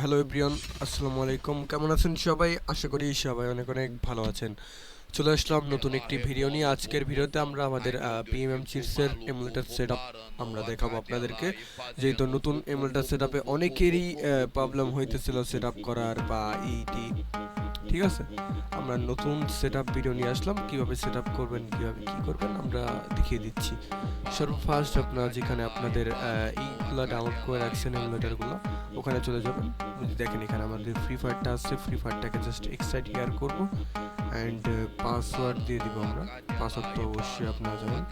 Hello প্রিয়ন আসসালামু আলাইকুম কেমন আছেন সবাই? আশা করি সবাই অনেক অনেক ভালো আছেন। চলে আসলাম নতুন একটি ভিডিও নিয়ে। আজকের ভিডিওতে আমরা আমাদের পিএমএম চিপসের এমুলেটার সেট আমরা দেখাবো আপনাদেরকে। যেহেতু নতুন এমুলেটার সেট অনেকেরই প্রবলেম হইতেছিল সেট করার বা ইটি ঠিক আছে? আমরা নতুন সেট আপ ভিডিও নিয়ে আসলাম কীভাবে সেট আপ করবেন কীভাবে কী করবেন আমরা দেখিয়ে দিচ্ছি। সর্বফার্স্ট আপনার যেখানে আপনাদের আহ, এইগুলো ডাউনলোড করে রাখছেন এমুলেটারগুলো ওখানে চলে যাবেন। দেখেন এখানে আমাদের ফ্রি ফায়ারটা আসছে ফ্রি ফায়ারটাকে জাস্ট এক্সাইট ইয়ার করব। অ্যান্ড পাসওয়ার্ড দিয়ে দিব আমরা। পাসওয়ার্ড তো অবশ্যই আপনারা জানেন।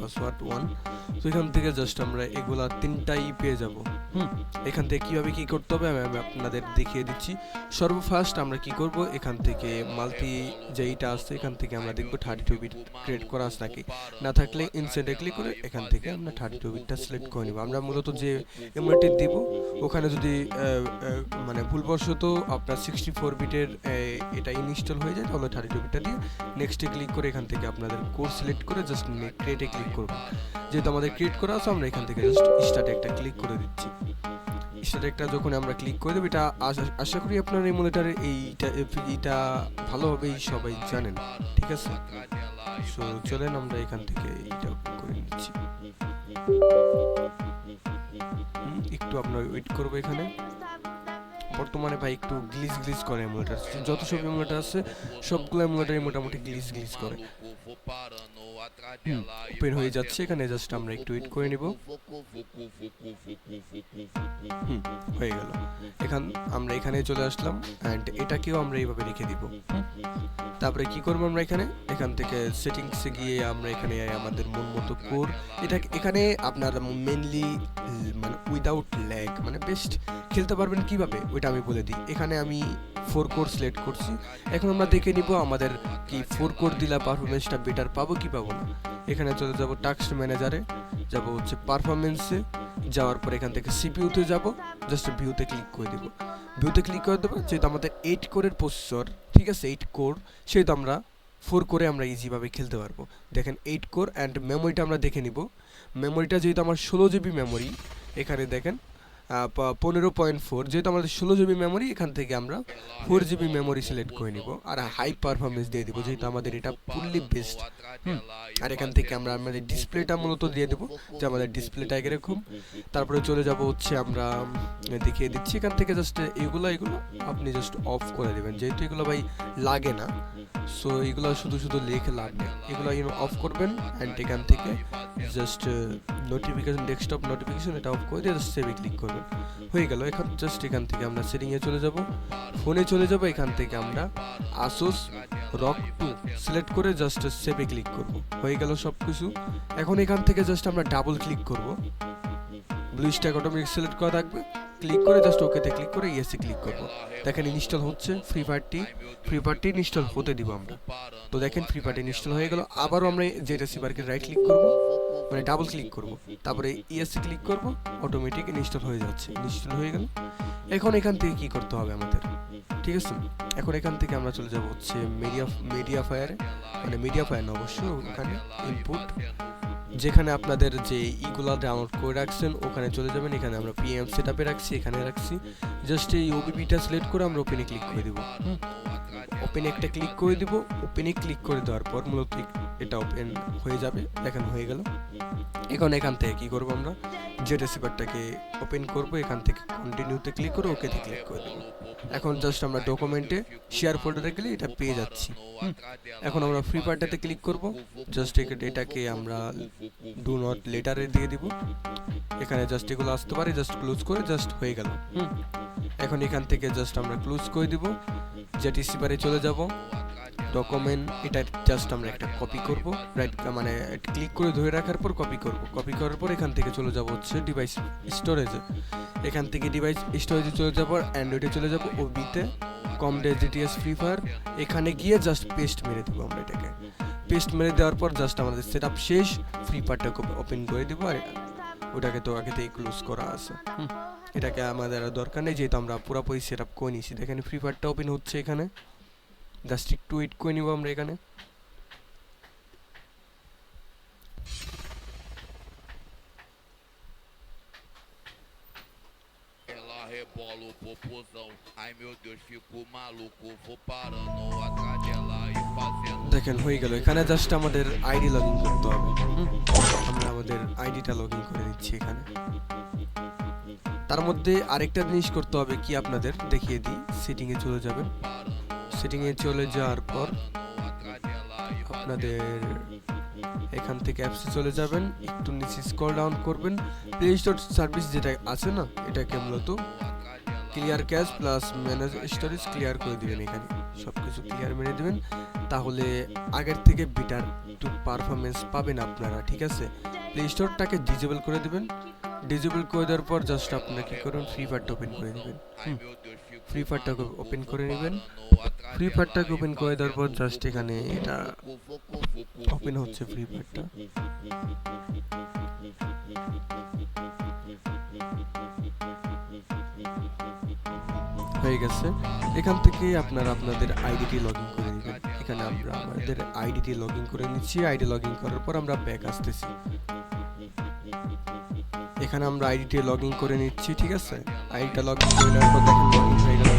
পাসওয়ার্ড ওয়ান তো এখান থেকে জাস্ট আমরা এগুলা তিনটাই পেয়ে যাব। হুম? এখান থেকে কীভাবে কি করতে হবে আমি আপনাদের দেখিয়ে দিচ্ছি। সর্বফার্স্ট আমরা কি করব? এখান থেকে মাল্টি যেইটা আসছে এখান থেকে আমরা দেখব থার্টি টু বিট ক্রিয়েট করা আছে নাকি। না থাকলে ইনসেন্টে ক্লিক করে এখান থেকে আমরা থার্টি টু বিটটা সিলেক্ট করে নিব। আমরা মূলত যে এমআরটি দিব, ওখানে যদি মানে ভুলবশত আপনার সিক্সটি ফোর বিটের এটা ইনস্টল হয়ে যায় তাহলে থার্টি টু বিটটা দিয়ে নেক্সটে ক্লিক করে এখান থেকে আপনাদের কোর্স সিলেক্ট করে জাস্ট ক্রিয়েটে ক্লিক করব যেহেতু আমাদের ক্রিয়েট করা আছে, আমরা এখান থেকে জাস্ট স্টার্টে একটা ক্লিক করে দিচ্ছি। স্টার্টে যখন আমরা ক্লিক করে দেবো, এটা আশা- করি আপনার এমুলেটারে এইটা এইটা ভালোভাবেই সবাই জানেন, ঠিক আছে? সো চলেন আমরা এখান থেকে এইটা করে নিচ্ছি। একটু আপনার ওয়েট করব এখানে। বর্তমানে ভাই একটু গ্লিস গ্লিস করে এমুলেটার যত সব এমুলেটার আছে, সবগুলো এমুলেটারই মোটামুটি গ্লিস গ্লিস করে। ওপেন হয়ে যাচ্ছে। এখানে জাস্ট আমরা একটু ওয়েট করে নিব। হয়ে গেল। এখান আমরা এখানে চলে আসলাম অ্যান্ড এটাকেও আমরা এইভাবে রেখে দিব। তারপরে কি করব আমরা এখানে? এখান থেকে সেটিংসে গিয়ে আমরা এখানে আমাদের মন মতো কোর এটা এখানে আপনার মেনলি মানে উইদাউট ল্যাগ মানে বেস্ট খেলতে পারবেন কীভাবে? ওইটা আমি বলে দিই। এখানে আমি ফোর কোর সিলেক্ট করছি। এখন আমরা দেখে নিব আমাদের কি ফোর কোর দিলে পারফরমেন্সটা বেটার পাবো কি পাবো না। এখানে চলে যাব টাস্ক ম্যানেজারে যাব হচ্ছে পারফরমেন্সে যাওয়ার পর এখান থেকে সিপিইউতে যাব জাস্ট ভিউতে ক্লিক করে দেবো। ভিউতে ক্লিক করে দেবো, যেহেতু আমাদের এইট কোরের প্রসেসর ঠিক আছে এইট কোর সেহেতু আমরা ফোর করে আমরা ইজিভাবে খেলতে পারব। দেখেন এইট কোর অ্যান্ড মেমোরিটা আমরা দেখে নিব। মেমোরিটা যেহেতু আমার ষোলো জিবি মেমোরি এখানে দেখেন পনেরো পয়েন্ট ফোর যেহেতু আমাদের ষোলো জিবি মেমোরি এখান থেকে আমরা ফোর জিবি মেমোরি সিলেক্ট করে নিব। আর হাই পারফরমেন্স দিয়ে দিব যেহেতু আমাদের এটা ফুললি বেস্ট আর এখান থেকে আমরা আমাদের ডিসপ্লেটা মূলত দিয়ে দেবো যে আমাদের ডিসপ্লেটা এরকম তারপরে চলে যাব হচ্ছে আমরা দেখিয়ে দিচ্ছি। এখান থেকে জাস্ট এগুলো এগুলো আপনি জাস্ট অফ করে দেবেন। যেহেতু এগুলো ভাই লাগে না সো এগুলো শুধু শুধু লেখে লাগবে এগুলো অফ করবেন অ্যান্ড এখান থেকে জাস্ট নোটিফিকেশন ডেস্কটপ নোটিফিকেশন এটা অফ করে দিয়ে সেভে ক্লিক করবেন। হয়ে গেল, এখন জাস্ট এখান থেকে আমরা সেটিংয়ে চলে যাব। ফোনে চলে যাব, এখান থেকে আমরা আসুস রক টু সিলেক্ট করে জাস্ট সেভে ক্লিক করব। হয়ে গেল সব কিছু এখন এখান থেকে জাস্ট আমরা ডাবল ক্লিক করব। ব্লু স্ট্যাক অটোমেটিক সিলেক্ট করা থাকবে। ক্লিক করে জাস্ট ওকেতে ক্লিক করে ইয়েসে ক্লিক করব। দেখেন ইনস্টল হচ্ছে ফ্রি ফায়ারটি ফ্রি ফায়ারটি ইনস্টল হতে দিব আমরা। তো দেখেন ফ্রি ফায়ারটি ইনস্টল হয়ে গেল। আবারও আমরা যে রেসিভারকে রাইট ক্লিক করব। মানে ডাবল ক্লিক করব। তারপরে ইয়েসে ক্লিক করব অটোমেটিক ইনস্টল হয়ে যাচ্ছে। ইনস্টল হয়ে গেল। এখন এখান থেকে কি করতে হবে আমাদের? ঠিক আছে? এখন এখান থেকে আমরা চলে যাব হচ্ছে মিডিয়া মিডিয়া ফায়ারে মানে মিডিয়া ফায়ার না অবশ্য ওখানে ইনপুট যেখানে আপনাদের যে ইগুলা ডাউনলোড করে রাখছেন, ওখানে চলে যাবেন। এখানে আমরা পিএম সেট আপে রাখছি, এখানে রাখছি। জাস্ট এই ওবিপিটা সিলেক্ট করে আমরা ওপেনে ক্লিক করে দেবো। ওপেনে একটা ক্লিক করে দেবো। ওপেনে ক্লিক করে দেওয়ার পর মূলত এটা ওপেন হয়ে যাবে দেখেন হয়ে গেল। এখন এখান থেকে কি করব আমরা? যে রেসিপারটাকে ওপেন করব, এখান থেকে কন্টিনিউতে ক্লিক করে ওকেতে ক্লিক করে দেবো। এখন জাস্ট আমরা ডকুমেন্টে শেয়ার ফোল্ডারে গেলে এটা পেয়ে যাচ্ছি। এখন আমরা ফ্রি পার্টটাতে ক্লিক করব। জাস্ট এটাকে আমরা ডু নট লেটারে দিয়ে দিব। এখানে জাস্ট এগুলো আসতে পারে জাস্ট ক্লোজ করে জাস্ট হয়ে গেল। এখন এখান থেকে জাস্ট আমরা ক্লোজ করে দিব। জেটিসি বারে চলে যাব। ডকুমেন্ট এটা জাস্ট আমরা একটা কপি করব রাইট মানে ক্লিক করে ধরে রাখার পর কপি করব। কপি করার পর এখান থেকে চলে যাব হচ্ছে ডিভাইস স্টোরেজে এখান থেকে ডিভাইস স্টোরেজে চলে যাব অ্যান্ড্রয়েডে চলে যাব ওবিতে কম ডেজিটিএস ফ্রি ফায়ার এখানে গিয়ে জাস্ট পেস্ট মেরে দেবো আমরা এটাকে। পেস্ট মেরে দেওয়ার পর জাস্ট আমাদের সেট আপ শেষ ফ্রি ফায়ারটাকে ওপেন করে দেবো আর ওটাকে তো আগে থেকেই ক্লোজ করা আছে। হুম। এটাকে আমাদের দরকার নেই যেহেতু আমরা পুরোপুরি সেট আপ করে নিয়েছি। দেখেন ফ্রি ফায়ারটা ওপেন হচ্ছে এখানে। জাস্ট একটু ওয়েট করে নিব আমরা এখানে o popozão. Ai meu Deus, fico maluco. Vou parando atrás dela e fazendo. দেখেন হয়ে গেল এখানে জাস্ট আমাদের আইডি লগ ইন করতে হবে? আমরা আমাদের আইডিটা লগ ইন করে দিচ্ছি এখানে তার মধ্যে আরেকটা জিনিস করতে হবে কি আপনাদের দেখিয়ে দিই সেটিং এ চলে যাবেন সেটিং এ চলে যাওয়ার পর আপনাদের এখান থেকে অ্যাপসে চলে যাবেন, একটু নিচে স্ক্রল ডাউন করবেন প্লে স্টোর সার্ভিস যেটা আছে না, এটাকে মূলত clear cache plus manage storage clear করে দিবেন এখানে। সব কিছু ক্লিয়ার মেরে দেবেন। তাহলে আগের থেকে বেটার একটু পারফরমেন্স পাবেন আপনারা, ঠিক আছে? প্লে স্টোরটাকে ডিজেবল করে দেবেন। ডিজেবল করে দেওয়ার পর জাস্ট আপনারা কী করবেন? ফ্রি ফায়ারটা ওপেন করে দিবেন। ফ্রি ফায়ারটাকে ওপেন করে নেবেন। ফ্রি ফায়ারটাকে ওপেন করে দেওয়ার পর জাস্ট এখানে এটা ওপেন হচ্ছে ফ্রি ফায়ারটা হয়ে গেছে, এখান থেকে আপনারা আপনাদের আইডিটি লগ ইন করে নেবেন। এখানে আমরা আমাদের আইডিটি লগ ইন করে নিচ্ছি আইডি লগ ইন করার পর আমরা ব্যাক আসতেছি। এখানে আমরা আইডিটি লগ ইন করে নিচ্ছি, ঠিক আছে? আইডিটা লগ ইন করে নেওয়ার পর দেখেন লগ ইন হয়ে গেল।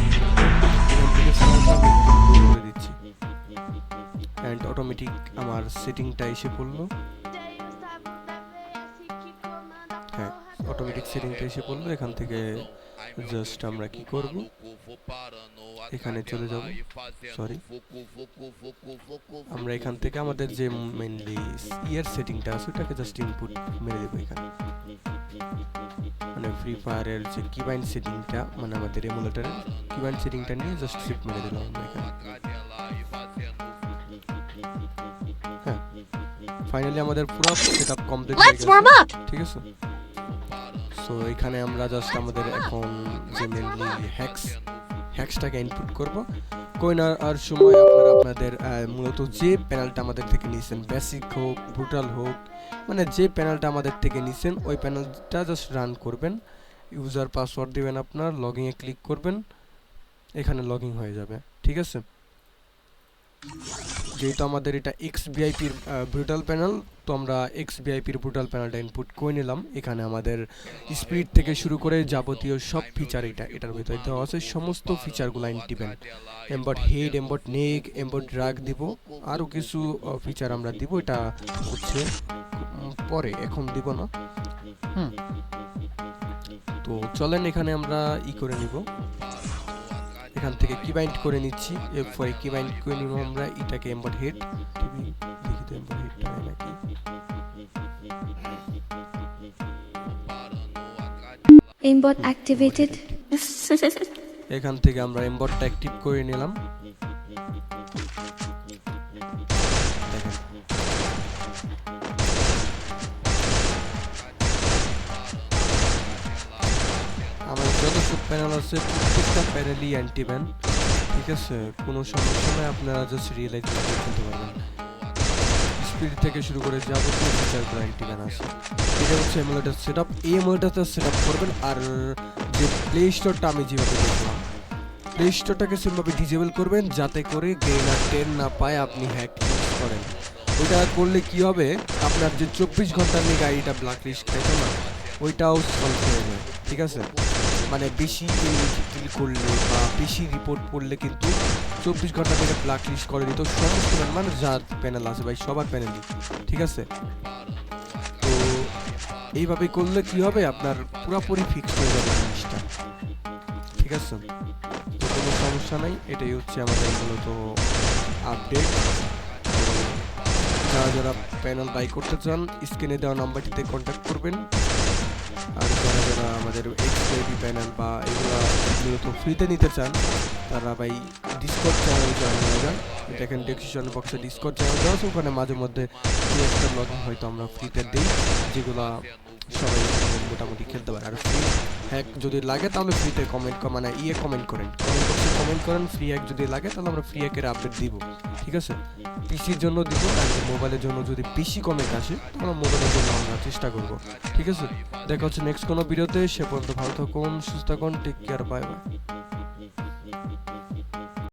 অ্যান্ড অটোমেটিক আমার সেটিংটা এসে পড়ল। হ্যাঁ অটোমেটিক সেটিংটা এসে পড়ল। এখান থেকে জাস্ট আমরা কি করব? এখানে চলে যাব সরি আমরা এখান থেকে আমাদের যে মেনলি ইয়ার সেটিংটা আছে ওটাকে জাস্ট ইনপুট মেরে দেবো এখানে মানে ফ্রি ফায়ারের যে কিবাইন সেটিংটা মানে আমাদের এমুলেটারের কিবাইন সেটিংটা নিয়ে জাস্ট শিফট মেরে দিলাম আমরা এখানে হ্যাঁ ফাইনালি আমাদের পুরো সেটআপ কমপ্লিট হয়ে গেছে ঠিক আছে সো এখানে আমরা জাস্ট আমাদের এখন যে মেনলি হ্যাক্স হ্যাক্সটাকে ইনপুট করব। কোইনার আর সময়, আপনারা আপনাদের মূলত যে প্যানেলটা আমাদের থেকে নিয়েছেন বেসিক হোক ব্রুটাল হোক মানে যে প্যানেলটা আমাদের থেকে নিছেন, ওই প্যানেলটা জাস্ট রান করবেন। ইউজার পাসওয়ার্ড দেবেন আপনার লগইনে ক্লিক করবেন, এখানে লগইন হয়ে যাবে, ঠিক আছে? যেহেতু আমাদের এটা এক্স ভিআইপির ব্রুটাল প্যানেল তো আমরা এক্স ভিআইপির ব্রুটাল প্যানেলটা ইনপুট করে নিলাম। এখানে আমাদের স্পিড থেকে শুরু করে যাবতীয় সব ফিচার এটা, এটার ভিতরে দেওয়া আছে। সমস্ত ফিচারগুলো টিপেন এম্বট হেড এম্বট নেক এম্বট ড্রাগ দিব। আরও কিছু ফিচার আমরা দিব। এটা হচ্ছে পরে, এখন দিব না। হুম। তো চলেন এখানে আমরা ই করে নিব। এখান থেকে কি বাইন্ড করে নিচ্ছি। এরপরে কিবাইন্ড করে নিব আমরা। এটাকে এম্বার হেড টিভি দেখি তো এম্বট হেডটা হয় নাকি? Aimbot অ্যাক্টিভেটেড এখান থেকে আমরা এম্বটটা অ্যাক্টিভ করে নিলাম। প্যানেল আছে প্রত্যেকটা প্যানেলই অ্যান্টি ব্যান ঠিক আছে? কোনো সমস্যা নয় আপনারা জাস্ট রিয়েলাইজ করে ফেলতে পারবেন। স্পিড থেকে শুরু করে যাবতীয় ফিচারগুলো অ্যান্টি ব্যান আছে। এটা হচ্ছে এমুলেটার সেট আপ এই এমুলেটারটা সেট আপ করবেন, আর যে প্লে স্টোরটা আমি যেভাবে দেখলাম প্লে স্টোরটাকে সেভাবে ডিজেবল করবেন, যাতে করে গেমার টেন না পায়, আপনি হ্যাক করেন। ওইটা করলে কি হবে? আপনার যে চব্বিশ ঘণ্টার নিয়ে গাড়িটা ব্ল্যাক লিস্ট খাইতো না, ওইটাও সলভ হয়ে যায়, ঠিক আছে? মানে বেশি কিল করলে বা বেশি রিপোর্ট পড়লে কিন্তু চব্বিশ ঘণ্টা থেকে ব্ল্যাক লিস্ট করে দিত। সমস্ত মানে যার প্যানেল আছে ভাই, সবার প্যানেলই ঠিক আছে? তো এইভাবে করলে কি হবে? আপনার পুরোপুরি ফিক্স হয়ে যাবে জিনিসটা ঠিক আছে? তো কোনো সমস্যা নাই, এটাই হচ্ছে আমাদের মূলত আপডেট যারা যারা প্যানেল বাই করতে চান, স্ক্রিনে দেওয়া নাম্বারটিতে কন্ট্যাক্ট করবেন। আমাদের এক্সপি প্যানেল বা এগুলো মূলত ফ্রিতে নিতে চান, তারা ভাই ডিসকট চ্যানেল জয়েন হয়ে যান। দেখেন ডেসক্রিপশন বক্সে ডিসকট চ্যানেল দেওয়া আছে, ওখানে মাঝে মধ্যে একটা লগ হয়তো আমরা ফ্রিতে দিই, যেগুলো সবাই মোটামুটি খেলতে পারে। আর ফ্রি হ্যাক যদি লাগে তাহলে ফ্রিতে কমেন্ট মানে ইয়ে কমেন্ট করেন। কমেন্ট কমেন্ট করেন ফ্রি হ্যাক যদি লাগে তাহলে আমরা ফ্রি হ্যাকের আপডেট দিব, ঠিক আছে? পিসির জন্য দিব তাহলে মোবাইলের জন্য যদি পিসি কমেন্ট আসে, তাহলে মোবাইলের জন্য আমরা চেষ্টা করব, ঠিক আছে? দেখা হচ্ছে নেক্সট কোনো ভিডিওতে সে পর্যন্ত ভালো থাকুন, সুস্থ থাকুন টেক কেয়ার বাই বাই